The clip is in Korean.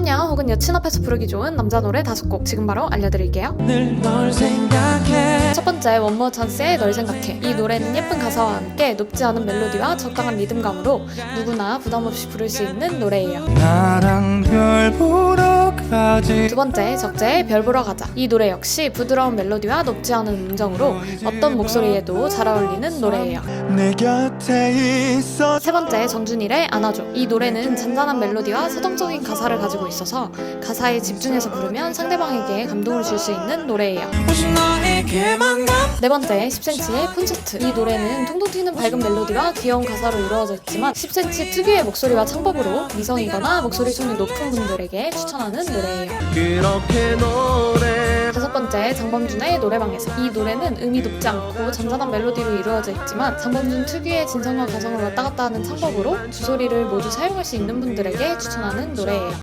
썸녀 혹은 여친 앞에서 부르기 좋은 남자 노래 다섯 곡 지금 바로 알려드릴게요. 첫 번째 원모 찬스의 널 생각해 이 노래는 예쁜 가사와 함께 높지 않은 멜로디와 적당한 리듬감으로 누구나 부담 없이 부를 수 있는 노래예요. 두 번째 적재의 별 보러 가자 이 노래 역시 부드러운 멜로디와 높지 않은 음정으로 어떤 목소리에도 잘 어울리는 노래예요. 세 번째 정준일의 안아줘 이 노래는 잔잔한 멜로디와 서정적인 가사를 가지고 있어서 가사에 집중해서 부르면 상대방에게 감동을 줄 수 있는 노래예요. 네 번째 10cm의 콘서트 이 노래는 통통 튀는 밝은 멜로디와 귀여운 가사로 이루어져 있지만 10cm 특유의 목소리와 창법으로 미성이거나 목소리 톤이 높은 분들에게 추천하는 노래예요. 다섯 번째 장범준의 노래방에서 이 노래는 음이 높지 않고 잔잔한 멜로디로 이루어져 있지만 장범준 특유의 진성과 가성을 왔다 갔다 하는 창법으로 주소리를 모두 사용할 수 있는 분들에게 추천하는 노래예요.